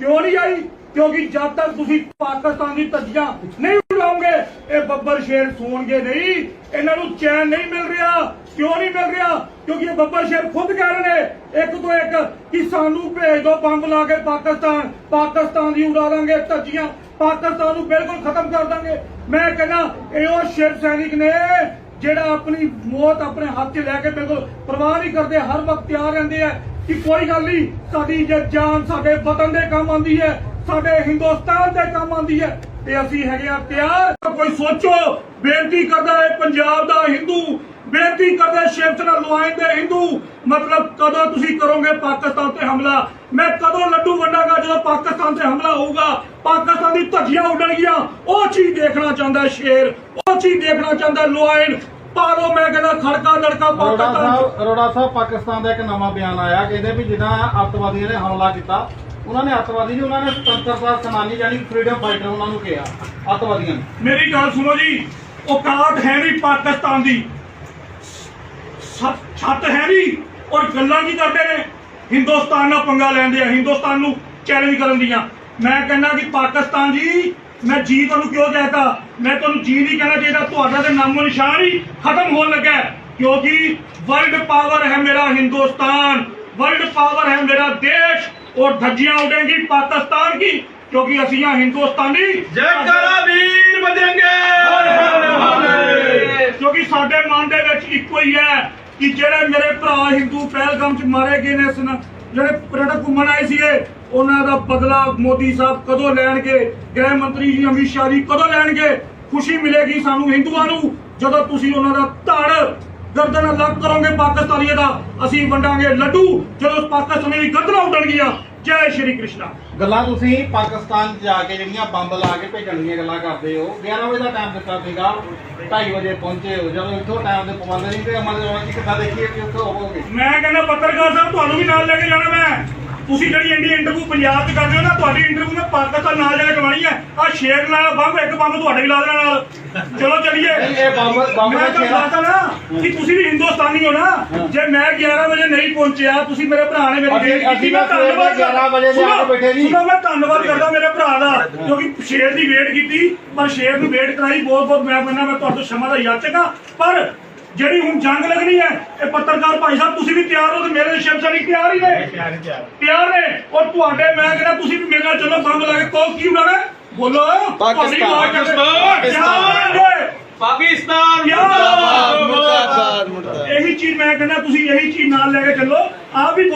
ਕਿਉਂ ਨਹੀਂ ਆਈ? ਕਿਉਂਕਿ ਜਦ ਤੱਕ ਤੁਸੀਂ ਪਾਕਿਸਤਾਨ ਦੀ ਧੱਜੀਆਂ ਨਹੀਂ ਉਡਾਓਗੇ ਇਹ ਬੱਬਰ ਸ਼ੇਰ ਸੌਣਗੇ ਨਹੀਂ। ਇਹਨਾਂ ਨੂੰ ਚੈਨ ਨਹੀਂ ਮਿਲ ਰਿਹਾ। ਕਿਉਂ ਨਹੀਂ ਮਿਲ ਰਿਹਾ? ਕਿਉਂਕਿ ਇਹ ਬੱਬਰ ਸ਼ੇਰ ਖੁਦ ਕਹਿ ਰਹੇ ਨੇ, ਇੱਕ ਤੋਂ ਇੱਕ, ਕਿ ਸਾਨੂੰ ਭੇਜ ਦਿਓ ਬੰਬ ਲਾ ਕੇ ਪਾਕਿਸਤਾਨ। ਪਾਕਿਸਤਾਨ ਦੀ ਉਡਾ ਦਾਂਗੇ ਧੱਜੀਆਂ। ਪਾਕਿਸਤਾਨ ਨੂੰ ਬਿਲਕੁਲ ਖਤਮ ਕਰ ਦਾਂਗੇ। ਮੈਂ ਕਹਿੰਦਾ, ਇਹ ਉਹ ਸ਼ਿਵ ਸੈਨਿਕ ਨੇ ਜਿਹੜਾ ਆਪਣੀ ਮੌਤ ਆਪਣੇ ਹੱਥ 'ਚ ਲੈ ਕੇ ਬਿਲਕੁਲ ਪਰਵਾਹ ਨਹੀਂ ਕਰਦੇ, ਹਰ ਵਕਤ ਤਿਆਰ ਰਹਿੰਦੇ ਆ ਕਿ ਕੋਈ ਗੱਲ ਨਹੀਂ, ਸਾਡੀ ਜੇ ਜਾਨ ਸਾਡੇ ਵਤਨ ਦੇ ਕੰਮ ਆਉਂਦੀ ਹੈ, ਸਾਡੇ ਹਿੰਦੁਸਤਾਨ ਦੇ ਕੰਮ ਆਉਂਦੀ ਹੈ, ਤੇ ਅਸੀਂ ਹੈਗੇ ਆ ਤਿਆਰ। ਕੋਈ ਸੋਚੋ, ਬੇਨਤੀ ਕਰਦਾ ਹੈ, ਪੰਜਾਬ ਦਾ ਹਿੰਦੂ ਕਰਦਾ ਸ਼ਿਵ ਸੈਨਾ ਨੁਮਾਇੰਦੇ ਹਿੰਦੂ ਮਤਲਬ ਕਦੋਂ ਤੁਸੀਂ ਕਰੋਗੇ ਪਾਕਿਸਤਾਨ ਤੇ ਹਮਲਾ? ਮੈਂ ਕਦੋਂ ਲੱਡੂ ਵੰਡਾਂਗਾ ਜਦੋਂ ਪਾਕਿਸਤਾਨ ਤੇ ਹਮਲਾ ਹੋਊਗਾ? ਪਾਕਿਸਤਾਨ ਦੀ ਧੱਜੀਆਂ ਉੱਡਣਗੀਆਂ ਉਹ ਚੀਜ਼ ਦੇਖਣਾ ਚਾਹੁੰਦਾ ਸ਼ੇਰ ਉਹ ਚੀਜ਼ ਦੇਖਣਾ ਚਾਹੁੰਦਾ ਲੋਇਨ। ਪਾਲੋ ਮੈਂ ਕਹਿੰਦਾ ਖੜਕਾ ਅਰੋੜਾ ਪਾਕਿਸਤਾਨ ਅਰੋੜਾ ਸਾਹਿਬ ਪਾਕਿਸਤਾਨ ਦਾ ਇੱਕ ਨਵਾਂ ਬਿਆਨ ਆਇਆ। ਕਹਿੰਦੇ ਵੀ ਜਿੱਦਾਂ ਅੱਤਵਾਦੀਆਂ ਨੇ ਹਮਲਾ ਕੀਤਾ ਉਹਨਾਂ ਨੇ ਅੱਤਵਾਦੀ ਨਹੀਂ ਉਹਨਾਂ ਨੇ ਸੁਤੰਤਰਤਾ ਸੈਨਾਨੀ ਯਾਨੀ ਫਰੀडम ਫਾਈਟਰ ਉਹਨਾਂ ਨੂੰ ਕਿਹਾ ਅੱਤਵਾਦੀਆਂ ਨੇ। ਮੇਰੀ ਗੱਲ ਸੁਣੋ ਜੀ ਔਕਾਤ ਹੈ ਨਹੀਂ ਪਾਕਿਸਤਾਨ ਦੀ। ਛੱਤ ਛੱਤ ਹੈ ਨਹੀਂ ਔਰ ਗੱਲਾਂ ਕੀ ਕਰਦੇ ਨੇ ਹਿੰਦੁਸਤਾਨ ਨਾਲ ਪੰਗਾ ਲੈਂਦੇ ਆ ਹਿੰਦੁਸਤਾਨ ਨੂੰ ਚੈਲੰਜ ਕਰਨ ਦੀਆਂ ਮੈਂ ਕਹਿੰਦਾ ਕਿ ਪਾਕਿਸਤਾਨ ਜੀ ਮੈਂ ਜੀ ਤੁਹਾਨੂੰ ਕਿਉਂ ਕਹਿਤਾ ਮੈਂ ਤੁਹਾਨੂੰ ਜੀ ਨਹੀਂ ਕਹਿਣਾ ਚਾਹੀਦਾ ਤੁਹਾਡਾ ਤੇ ਨਾਮੋ ਨਿਸ਼ਾਨ ਹੀ ਖਤਮ ਹੋਣ ਲੱਗਾ ਹੈ। ਕਿਉਂਕਿ ਵਰਲਡ ਪਾਵਰ ਹੈ ਮੇਰਾ ਹਿੰਦੁਸਤਾਨ ਵਰਲਡ ਪਾਵਰ ਹੈ ਮੇਰਾ ਦੇਸ਼ और धज्जियां उड़ेंगी पाकिस्तान की क्योंकि ਅਸੀਂ ਆ ਹਿੰਦੁਸਤਾਨੀ ਜੈਕਾਰਾ ਵੀਰ ਬਜਰੰਗੇ ਕਿਉਂਕਿ ਸਾਡੇ ਮਨ ਦੇ ਵਿੱਚ ਇੱਕੋ ਹੀ ਹੈ ਕਿ ਜਿਹੜੇ ਮੇਰੇ ਭਰਾ ਹਿੰਦੂ ਪਹਿਲਗਾਮ ਚ ਮਾਰੇ ਗਏ ਨੇ ਸਨ ਜਿਹੜੇ ਪ੍ਰੇਡਕ ਘੁੰਮਣ ਆਏ ਸੀਗੇ, ਉਹਨਾਂ ਦਾ ਬਦਲਾ ਮੋਦੀ ਸਾਹਿਬ ਕਦੋਂ ਲੈਣਗੇ? ਗ੍ਰਹਿ ਮੰਤਰੀ ਜੀ ਅਮਿਤ ਸ਼ਾਹ ਜੀ ਕਦੋਂ ਲੈਣਗੇ? ਖੁਸ਼ੀ ਮਿਲੇਗੀ ਸਾਨੂੰ ਹਿੰਦੂਆਂ ਨੂੰ, ਜਦੋਂ ਤੁਸੀਂ ਉਹਨਾਂ ਦਾ ਧੜ ਗਰਦਨ ਅਲੱਗ ਕਰੋਗੇ ਪਾਕਿਸਤਾਨੀਆਂ ਦਾ, ਅਸੀਂ ਵੰਡਾਂਗੇ ਲੱਡੂ, ਜਦੋਂ ਪਾਕਿਸਤਾਨੀ ਦੀ ਗਰਦਨਾਂ ਉੱਡਣਗੀਆਂ। ਜੈ ਸ਼੍ਰੀ ਕ੍ਰਿਸ਼ਨ। ਗੱਲਾਂ ਤੁਸੀਂ ਪਾਕਿਸਤਾਨ 'ਚ ਜਾ ਕੇ ਜਿਹੜੀਆਂ ਬੰਬ ਲਾ ਕੇ ਭੇਜਣ ਦੀਆਂ ਗੱਲਾਂ ਕਰਦੇ ਹੋ। 11 ਵਜੇ ਦਾ ਟਾਈਮ ਦਿੱਤਾ ਸੀਗਾ। 2:30 ਵਜੇ ਪਹੁੰਚੇ ਹੋ। ਜਦੋਂ ਇੱਥੋਂ ਟਾਈਮ ਦੇ ਪਾਬੰਦ ਨਹੀਂ ਤੇ ਅਮਲ ਜਵਾਨ ਜੀ ਕਿੱਦਾਂ ਦੇਖੀਏ ਕਿ ਉੱਥੇ ਹੋਵੋਗੇ? ਮੈਂ ਕਹਿੰਦਾ ਪੱਤਰਕਾਰ ਸਾਹਿਬ, ਤੁਹਾਨੂੰ ਵੀ ਨਾਲ ਲੈ ਕੇ ਜਾਣਾ ਮੈਂ। ਤੁਸੀਂ ਜਿਹੜੀ ਇੰਡੀ ਇੰਟਰਵਿਊ ਪੰਜਾਬ 'ਚ ਕਰਦੇ ਹੋ ਨਾ ਤੁਹਾਡੀ ਇੰਟਰਵਿਊ ਮੈਂ ਪਾਕਿਸਤਾਨ ਨਾਲ ਜਾ ਕੇ ਕਰਵਾਉਣੀ ਹੈ। ਆ ਸ਼ੇਰ ਨਾਲ ਬੰਬ ਇੱਕ ਬੰਬ ਤੁਹਾਡੇ ਵੀ ਲਾ ਦੇਣਾ ਨਾਲ। ਚਲੋ ਚੱਲੀਏ। ਇਹ ਬੰਬ- ਬੰਬ ਮੈਂ ਤਾਂ। ਕਹਤਾ ਨਾ ਕਿ ਤੁਸੀਂ ਵੀ ਹਿੰਦੁਸਤਾਨੀ ਹੋ ਨਾ ਜੇ ਮੈਂ 11 ਵਜੇ ਨਹੀਂ ਪਹੁੰਚਿਆ ਤੁਸੀਂ ਮੇਰੇ ਭਰਾ ਨੇ ਮੇਰੀ ਵੇਟ ਕੀਤੀ ਮੈਂ ਧੰਨਵਾਦ 11 ਵਜੇ ਦੇ ਆ ਕੇ ਬੈਠੇ ਜੀ। ਸੁਣੋ ਮੈਂ ਧੰਨਵਾਦ ਕਰਦਾ ਮੇਰੇ ਭਰਾ ਦਾ ਕਿਉਂਕਿ ਸ਼ੇਰ ਦੀ ਵੇਟ ਕੀਤੀ ਪਰ ਸ਼ੇਰ ਨੂੰ ਵੇਟ ਕਰਾਈ ਬਹੁਤ ਬਹੁਤ ਮੈਂ ਮੰਨਣਾ ਮੈਂ ਤੁਹਾਡੇ ਤੋਂ ਸ਼ਮਾ ਦਾ ਯਾਚਕ ਹਾਂ। ਪਰ ਜਿਹੜੀ ਹੁਣ ਜੰਗ ਲੱਗਣੀ ਹੈ ਇਹ ਪੱਤਰਕਾਰ ਭਾਈ ਸਾਹਿਬ ਤੁਸੀਂ ਵੀ ਤਿਆਰ ਹੋ ਤੇ ਮੇਰੇ ਸ਼ਿਵ ਸੈਨਿਕ ਤਿਆਰ ਹੀ ਨੇ। ਤਿਆਰ ਨੇ। ਔਰ ਤੁਹਾਡੇ ਮੈਂ ਕਹਿੰਦਾ ਤੁਸੀਂ ਵੀ ਮੇਰੇ ਨਾਲ ਚੱਲੋ ਬੰਬ ਲਾ ਕੇ ਕੋ ਕੀ ਉਡਾਣਾ? ਬੋਲੋ। ਪਾਕਿਸਤਾਨ। ਤਿਆਰ ਨੇ। ਪਾਕਿਸਤਾਨ। ਮੁਰਦਾਬਾਦ, ਮੁਰਦਾਬਾਦ। ਇਹੀ ਚੀਜ਼ ਮੈਂ ਕਹਿੰਦਾ ਤੁਸੀਂ ਇਹੀ ਚੀਜ਼ ਨਾਲ ਲੈ ਕੇ ਚੱਲੋ। ਆ ਵੀ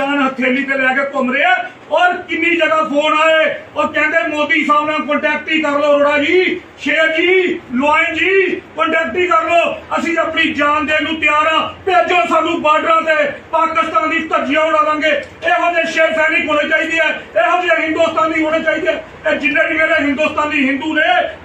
ਜਾਨ ਹਥੇਲੀ ਤੇ ਲੈ ਕੇ ਘੁੰਮ ਰਿਹਾ ਔਰ ਕਿੰਨੀ ਜਗ੍ਹਾ ਫੋਨ ਆਏ ਉਹ ਕਹਿੰਦੇ ਮੋਦੀ ਸਾਹਿਬ ਨਾਲ ਕੰਟੈਕਟ ਹੀ ਕਰ ਲਓ ਰੋੜਾ ਜੀ, ਸ਼ੇਰ ਜੀ ਲੋਇਨ ਜੀ ਕੰਟੈਕਟ ਹੀ ਕਰ ਲਓ। ਅਸੀਂ ਆਪਣੀ ਜਾਨ ਦੇਣ ਨੂੰ ਤਿਆਰ ਆ। ਭੇਜੋ ਸਾਨੂੰ ਬਾਰਡਰਾਂ ਤੇ, ਪਾਕਿਸਤਾਨ ਧੱਜੀਆਂ ਉਡਾ ਦਾਂਗੇ ਇਹੋ ਜਿਹੇ ਸ਼ੇਰ ਸੈਨਿਕ ਹੋਣੇ ਚਾਹੀਦੇ ਆ। ਇਹੋ ਜਿਹੇ ਹਿੰਦੁਸਤਾਨੀ ਹੋਣੇ ਚਾਹੀਦੇ ਆ। ਜਿੰਨੇ ਵੀ ਮੇਰੇ ਹਿੰਦੁਸਤਾਨੀ ਹਿੰਦੂ ਨੇ,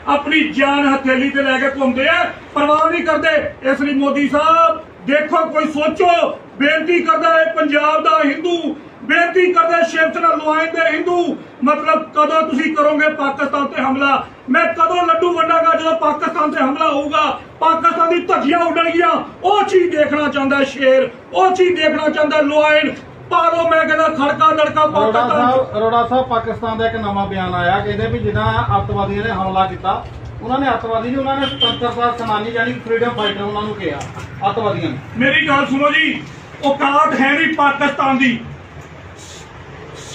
ਆਪਣੀ ਜਾਨ ਹਥੇਲੀ ਤੇ ਲੈ ਕੇ ਘੁੰਮਦੇ ਆ। ਪਰਵਾਹ ਨਹੀਂ ਕਰਦੇ। ਇਸ ਲਈ ਮੋਦੀ ਸਾਹਿਬ, ਦੇਖੋ, ਕੋਈ ਸੋਚੋ। ਬੇਨਤੀ ਕਰਦਾ ਹੈ ਪੰਜਾਬ ਦਾ ਹਿੰਦੂ। ਬੇਨਤੀ ਕਰਦਾ ਸ਼ਿਵ ਸੈਨਾ ਨੁਮਾਇੰਦੇ ਹਿੰਦੂ। ਮਤਲਬ ਕਦੋਂ ਤੁਸੀਂ ਕਰੋਗੇ ਪਾਕਿਸਤਾਨ ਤੇ ਹਮਲਾ? ਮੈਂ ਕਦੋਂ ਲੱਡੂ ਵੰਡਾਂਗਾ ਜਦੋਂ ਪਾਕਿਸਤਾਨ ਤੇ ਹਮਲਾ ਹੋਊਗਾ? ਪਾਕਿਸਤਾਨ ਦੀ ਧੱਜੀਆਂ ਉੱਡਣਗੀਆਂ ਉਹ ਚੀਜ਼ ਦੇਖਣਾ ਚਾਹੁੰਦਾ ਸ਼ੇਰ। ਉਹ ਚੀਜ਼ ਦੇਖਣਾ ਚਾਹੁੰਦਾ ਲੋਇਨ। ਪਾਲੋ ਮੈਂ ਕਹਿੰਦਾ ਖੜਕਾ ਦੜਕਾ ਪਾਕਿਸਤਾਨ ਅਰੋੜਾ ਸਾਹਿਬ ਪਾਕਿਸਤਾਨ ਦਾ ਇੱਕ ਨਵਾਂ ਬਿਆਨ ਆਇਆ। ਕਹਿੰਦੇ ਵੀ ਜਿੱਦਾਂ ਅੱਤਵਾਦੀਆਂ ਨੇ ਹਮਲਾ ਕੀਤਾ ਉਹਨਾਂ ਨੇ ਅੱਤਵਾਦੀ ਨਹੀਂ ਉਹਨਾਂ ਨੇ ਸੁਤੰਤਰਤਾ ਸੈਨਾਨੀ ਯਾਨੀ ਫਰੀडम ਫਾਈਟਰ ਉਹਨਾਂ ਨੂੰ ਕਿਹਾ ਅੱਤਵਾਦੀਆਂ ਨੇ। ਮੇਰੀ ਗੱਲ ਸੁਣੋ ਜੀ ਔਕਾਤ ਹੈ ਨਹੀਂ ਪਾਕਿਸਤਾਨ ਦੀ।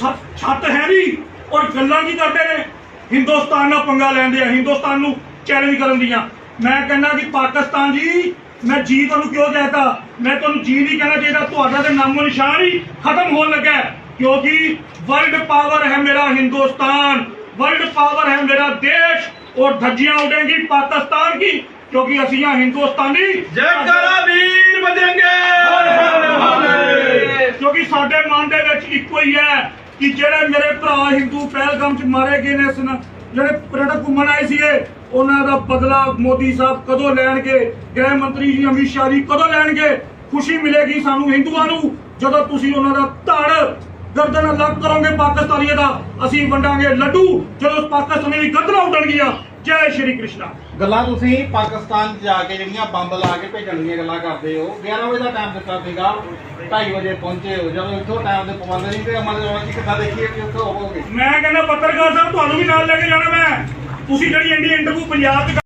ਛੱਤ ਛੱਤ ਹੈ ਨਹੀਂ ਔਰ ਗੱਲਾਂ ਕੀ ਕਰਦੇ ਨੇ? ਹਿੰਦੁਸਤਾਨ ਨਾਲ ਪੰਗਾ ਲੈਂਦੇ ਆ ਹਿੰਦੁਸਤਾਨ ਨੂੰ ਚੈਲੰਜ ਕਰਨ ਦੀਆਂ। ਮੈਂ ਕਹਿੰਦਾ ਕਿ ਪਾਕਿਸਤਾਨ ਜੀ ਮੈਂ ਜੀ ਤੁਹਾਨੂੰ ਕਿਉਂ ਕਹਿਤਾ ਮੈਂ ਤੁਹਾਨੂੰ ਜੀ ਨਹੀਂ ਕਹਿਣਾ ਚਾਹੀਦਾ ਤੁਹਾਡਾ ਤੇ ਨਾਮੋ ਨਿਸ਼ਾਨ ਹੀ ਖਤਮ ਹੋਣ ਲੱਗਾ ਹੈ। ਕਿਉਂਕਿ ਵਰਲਡ ਪਾਵਰ ਹੈ ਮੇਰਾ ਹਿੰਦੁਸਤਾਨ ਵਰਲਡ ਪਾਵਰ ਹੈ ਮੇਰਾ ਦੇਸ਼ और धज्जियां उड़ेंगी पाकिस्तान की क्योंकि ਅਸੀਂ ਆ ਹਿੰਦੁਸਤਾਨੀ ਜੈਕਾਰਾ ਵੀਰ ਬਜਰੰਗੇ ਕਿਉਂਕਿ ਸਾਡੇ ਮਨ ਦੇ ਵਿੱਚ ਇੱਕੋ ਹੀ ਹੈ ਕਿ ਜਿਹੜੇ ਮੇਰੇ ਭਰਾ ਹਿੰਦੂ ਪਹਿਲਗਾਮ ਚ ਮਾਰੇ ਗਏ ਨੇ ਸਨ ਜਿਹੜੇ ਪ੍ਰੇਡਕ ਘੁੰਮਣ ਆਏ ਸੀਗੇ ਉਹਨਾਂ ਦਾ ਬਦਲਾ ਮੋਦੀ ਸਾਹਿਬ ਕਦੋਂ ਲੈਣਗੇ? ਗ੍ਰਹਿ ਮੰਤਰੀ ਜੀ ਅਮਿਤ ਸ਼ਾਹ ਜੀ ਕਦੋਂ ਲੈਣਗੇ? ਖੁਸ਼ੀ ਮਿਲੇਗੀ ਸਾਨੂੰ ਹਿੰਦੂਆਂ ਨੂੰ ਜਦੋਂ ਤੁਸੀਂ ਉਹਨਾਂ ਦਾ ਧੜ ਗਰਦਨ ਅਲੱਗ ਕਰੋਗੇ ਪਾਕਿਸਤਾਨੀਆਂ ਦਾ ਅਸੀਂ ਵੰਡਾਂਗੇ ਲੱਡੂ। ਜਦੋਂ ਪਾਕਿਸਤਾਨੀ ਦੀ ਗਰਦਨਾਂ ਉੱਡਣਗੀਆਂ ਜੈ ਸ਼੍ਰੀ ਕ੍ਰਿਸ਼ਨਾ। ਗੱਲਾਂ ਤੁਸੀਂ ਪਾਕਿਸਤਾਨ 'ਚ ਜਾ ਕੇ ਜਿਹੜੀਆਂ ਬੰਬ ਲਾ ਕੇ ਭੇਜਣ ਦੀਆਂ ਗੱਲਾਂ ਕਰਦੇ ਹੋ 11 ਵਜੇ ਦਾ ਟਾਈਮ ਦਿੱਤਾ ਸੀਗਾ 2:30 ਵਜੇ ਪਹੁੰਚੇ ਹੋ ਜਦੋਂ ਇੱਥੋਂ ਟਾਈਮ ਦੇ ਪਾਬੰਦ ਨਹੀਂ ਤੇ ਅਮਲ ਜਵਾਨ ਜੀ ਕਿੱਦਾਂ ਦੇਖੀਏ ਕਿ ਉੱਥੇ ਹੋਵੋਗੇ? ਮੈਂ ਕਹਿੰਦਾ ਪੱਤਰਕਾਰ ਸਾਹਿਬ ਤੁਹਾਨੂੰ ਵੀ ਨਾਲ ਲੈ ਕੇ ਜਾਣਾ ਮੈਂ। ਤੁਸੀਂ ਜਿਹੜੀ ਇੰਡੀ ਇੰਟਰਵਿਊ ਪੰਜਾਬ 'ਚ